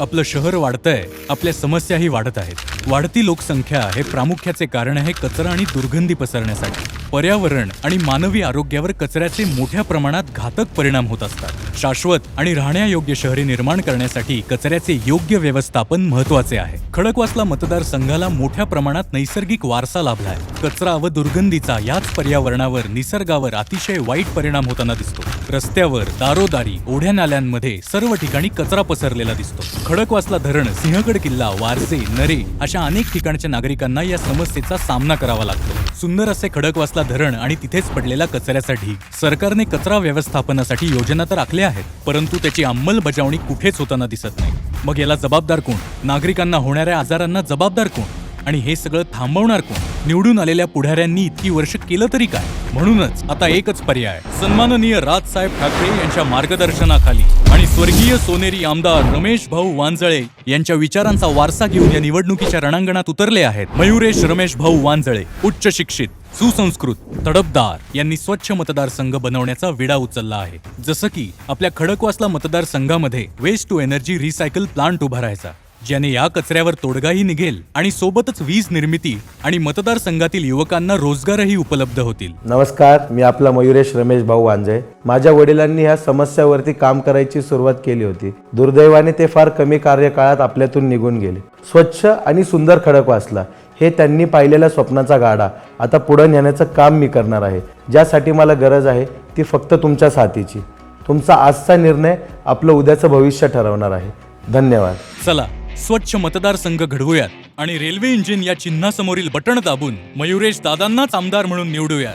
आपलं शहर वाढतंय आपल्या समस्याही वाढत आहेत. वाढती लोकसंख्या हे प्रामुख्याचे कारण आहे कचरा आणि दुर्गंधी पसरण्यासाठी. पर्यावरण आणि मानवी आरोग्यावर कचऱ्याचे मोठ्या प्रमाणात घातक परिणाम होत असतात. शाश्वत आणि राहण्यायोग्य शहरे निर्माण करण्यासाठी कचऱ्याचे योग्य व्यवस्थापन महत्त्वाचे आहे. खडकवासला मतदारसंघाला मोठ्या प्रमाणात नैसर्गिक वारसा लाभलाय कचरा व दुर्गंधीचा याच पर्यावरणावर निसर्गावर अतिशय वाईट परिणाम होताना दिसतो. रस्त्यावर दारोदारी ओढ्या नाल्यांमध्ये सर्व ठिकाणी कचरा पसरलेला दिसतो. खडकवासला धरण सिंहगड किल्ला वारसे नरे अशा अनेक ठिकाणच्या नागरिकांना या समस्येचा सामना करावा लागतो. सुंदर असे खडकवासला धरण आणि तिथेच पडलेला कचऱ्यासाठी. सरकारने कचरा व्यवस्थापनासाठी योजना तर आखल्या आहेत परंतु त्याची अंमलबजावणी कुठेच होताना दिसत नाही. मग याला जबाबदार कोण? नागरिकांना होणाऱ्या आजारांना जबाबदार कोण? आणि हे सगळं थांबवणार कोण? निवडून आलेल्या पुढाऱ्यांनी इतकी वर्ष केलं तरी काय? म्हणूनच आता एकच पर्याय. सन्माननीय राजसाहेब ठाकरे यांच्या मार्गदर्शनाखाली आणि स्वर्गीय सोनेरी आमदार रमेश भाऊ वांजळे यांच्या विचारांचा वारसा घेऊन या निवडणुकीच्या रणांगणात उतरले आहेत मयुरेश रमेश भाऊ वांजळे उच्च शिक्षित. सुसंस्कृत तडपदार यांनी स्वच्छ मतदारसंघ बनवण्याचा विडा उचलला आहे. जसं की आपल्या खडकवासला मतदारसंघामध्ये waste to energy recycle plant उभारायचा ज्याने या कचऱ्यावर तोडगाही निघेल आणि सोबतच वीज निर्मिती आणि मतदारसंघातील युवकांना रोजगारही उपलब्ध होतील. नमस्कार मी आपला मयुरेश रमेश भाऊ वांजे माझ्या वडिलांनी ह्या समस्यावरती काम करायची सुरुवात केली होती. दुर्दैवाने ते फार कमी कार्यकाळात आपल्यातून निघून गेले. स्वच्छ आणि सुंदर खडक वाचला हे त्यांनी पाहिलेल्या स्वप्नाचा गाडा. आता पुढे नेण्याचं काम मी करणार आहे. ज्यासाठी मला गरज आहे ती फक्त तुमच्या साथीची. तुमचा आजचा निर्णय आपलं उद्याचं भविष्य ठरवणार आहे. धन्यवाद. चला स्वच्छ मतदारसंघ घडवूयात आणि रेल्वे इंजिन या चिन्हासमोरील बटण दाबून मयुरेश दादांनाच आमदार म्हणून निवडूयात.